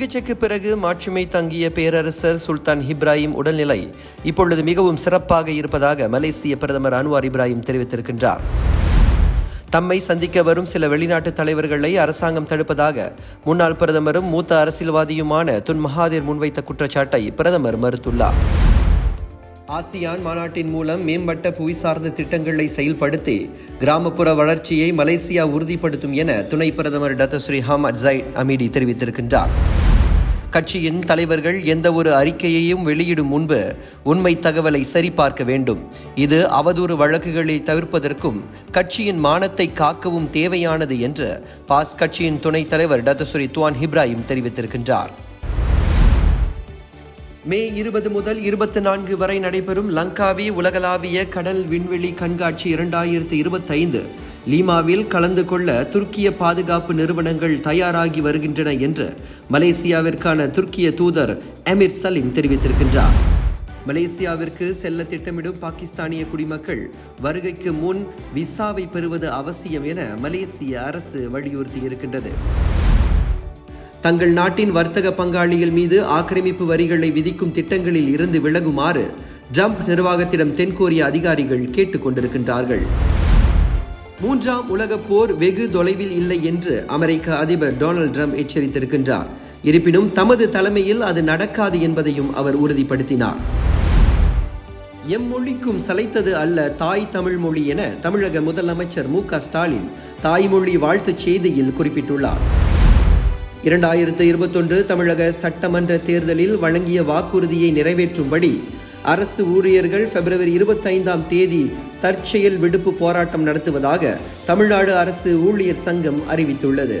சிகிச்சைக்கு பிறகு மாட்சிமை தங்கிய பேரரசர் சுல்தான் இப்ராஹிம் உடல்நிலை இப்பொழுது மிகவும் சிறப்பாக இருப்பதாக மலேசிய பிரதமர் அன்வார் இப்ராஹிம் தெரிவித்திருக்கின்றார். தம்மை சந்திக்க வரும் சில வெளிநாட்டு தலைவர்களை அரசாங்கம் தடுப்பதாக முன்னாள் பிரதமரும் மூத்த அரசியல்வாதியுமான துன் மகாதீர் முன்வைத்த குற்றச்சாட்டை பிரதமர் மறுத்துள்ளார். ஆசியான் மாநாட்டின் மூலம் மேம்பட்ட புவிசார்ந்த திட்டங்களை செயல்படுத்தி கிராமப்புற வளர்ச்சியை மலேசியா உறுதிப்படுத்தும் என துணை பிரதமர் டத்தஸ்ரீ ஸ்ரீஹாம் ஜைட் அமீடி தெரிவித்திருக்கின்றார். கட்சியின் தலைவர்கள் எந்த ஒரு அறிக்கையையும் வெளியிடும் முன்பு உண்மை தகவலை சரிபார்க்க வேண்டும். இது அவதூறு வழக்குகளை தவிர்ப்பதற்கும் கட்சியின் மானத்தை காக்கவும் தேவையானது என்று பாஸ் கட்சியின் துணைத் தலைவர் டத்தசுரி துவான் இப்ராஹிம் தெரிவித்திருக்கின்றார். மே இருபது முதல் இருபத்தி நான்கு வரை நடைபெறும் லங்காவி உலகளாவிய கடல் விண்வெளி கண்காட்சி இரண்டாயிரத்து இருபத்தைந்து லீமாவில் கலந்து கொள்ள துருக்கிய பாதுகாப்பு நிறுவனங்கள் தயாராகி வருகின்றன என்று மலேசியாவிற்கான துருக்கிய தூதர் அமீர் சலீம் தெரிவித்திருக்கின்றார். மலேசியாவிற்கு செல்ல திட்டமிடும் பாகிஸ்தானிய குடிமக்கள் வருகைக்கு முன் விசாவை பெறுவது அவசியம் என மலேசிய அரசு வலியுறுத்தி இருக்கின்றது. தங்கள் நாட்டின் வர்த்தக பங்காளிகள் மீது ஆக்கிரமிப்பு வரிகளை விதிக்கும் திட்டங்களில் இருந்து விலகுமாறு ட்ரம்ப் நிர்வாகத்திடம் தென்கொரிய அதிகாரிகள் கேட்டுக் கொண்டிருக்கின்றார்கள். மூன்றாம் உலகப் போர் வெகு தொலைவில் இல்லை என்று அமெரிக்க அதிபர் டொனால்ட் ட்ரம்ப் எச்சரித்திருக்கின்றார். இருப்பினும் தமது தலைமையில் அது நடக்காது என்பதையும் அவர் உறுதிப்படுத்தினார். எம்மொழிக்கும் சளைத்தது அல்ல தாய் தமிழ் மொழி என தமிழக முதலமைச்சர் மு க ஸ்டாலின் தாய்மொழி வாழ்த்துச் செய்தியில் குறிப்பிட்டுள்ளார். இரண்டாயிரத்து இருபத்தொன்று தமிழக சட்டமன்ற தேர்தலில் வழங்கிய வாக்குறுதியை நிறைவேற்றும்படி அரசு ஊழியர்கள் பிப்ரவரி இருபத்தைந்தாம் தேதி தற்செயல் விடுப்பு போராட்டம் நடத்துவதாக தமிழ்நாடு அரசு ஊழியர் சங்கம் அறிவித்துள்ளது.